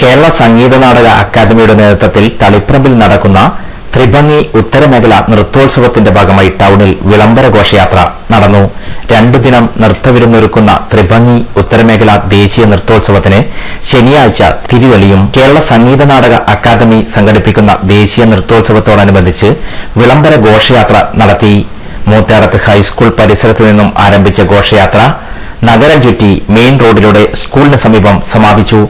കേരള സംഗീത നാടക അക്കാദമിയുടെ നേതൃത്വത്തിൽ തളിപ്പറമ്പിൽ നടക്കുന്ന ത്രിഭംഗി ഉത്തരമേഖല നൃത്തോത്സവത്തിന്റെ ഭാഗമായി ടൌണിൽ വിളംബര ഘോഷയാത്ര നടന്നു. രണ്ടു ദിനം നൃത്തവിരുന്നൊരുക്കുന്ന ത്രിഭംഗി ഉത്തരമേഖല ദേശീയ നൃത്തോത്സവത്തിന് ശനിയാഴ്ച തിരുവലിയും കേരള സംഗീത നാടക അക്കാദമി സംഘടിപ്പിക്കുന്ന ദേശീയ നൃത്തോത്സവത്തോടനുബന്ധിച്ച് വിളംബര ഘോഷയാത്ര നടത്തി. മൂത്താടത്ത് ഹൈസ്കൂൾ പരിസരത്തു നിന്നും ആരംഭിച്ച ഘോഷയാത്ര നഗരം ചുറ്റി മെയിൻ റോഡിലൂടെ സ്കൂളിന് സമീപം സമാപിച്ചു.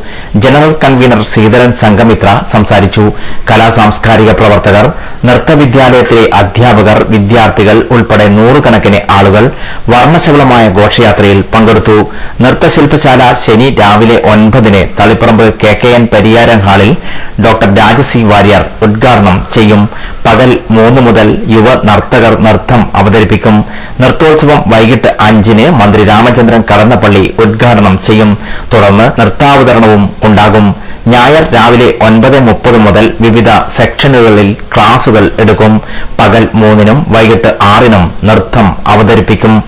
ജനറൽ കൺവീനർ ശ്രീധരൻ സംഘമിത്ര സംസാരിച്ചു. കലാസാംസ്കാരിക പ്രവർത്തകർ നൃത്തവിദ്യാലയത്തിലെ അധ്യാപകർ വിദ്യാർത്ഥികൾ ഉൾപ്പെടെ നൂറുകണക്കിന് ആളുകൾ വർണശബളമായ ഘോഷയാത്രയിൽ പങ്കെടുത്തു. നൃത്തശില്പശാല ശനി രാവിലെ ഒൻപതിന് Taliparamba K K N Pariyaran ഹാളിൽ ഡോക്ടർ രാജസി വാര്യർ ഉദ്ഘാടനം ചെയ്യും. പകൽ മൂന്ന് മുതൽ യുവ നർത്തകർ നൃത്തം അവതരിപ്പിക്കും. നൃത്തോത്സവം വൈകിട്ട് അഞ്ചിന് മന്ത്രി രാമചന്ദ്രൻ കടന്നപ്പള്ളി ഉദ്ഘാടനം ചെയ്യും. തുടർന്ന് നൃത്താവതരണവും ഉണ്ടാകും. ഞായർ രാവിലെ ഒൻപത് മുപ്പത് മുതൽ വിവിധ സെക്ഷനുകളിൽ ക്ലാസുകൾ എടുക്കും. പകൽ മൂന്നിനും വൈകിട്ട് ആറിനും നൃത്തം അവതരിപ്പിക്കും.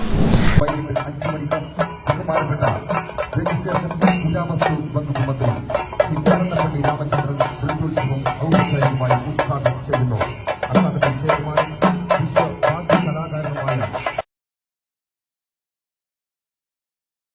രാമചന്ദ്രൻ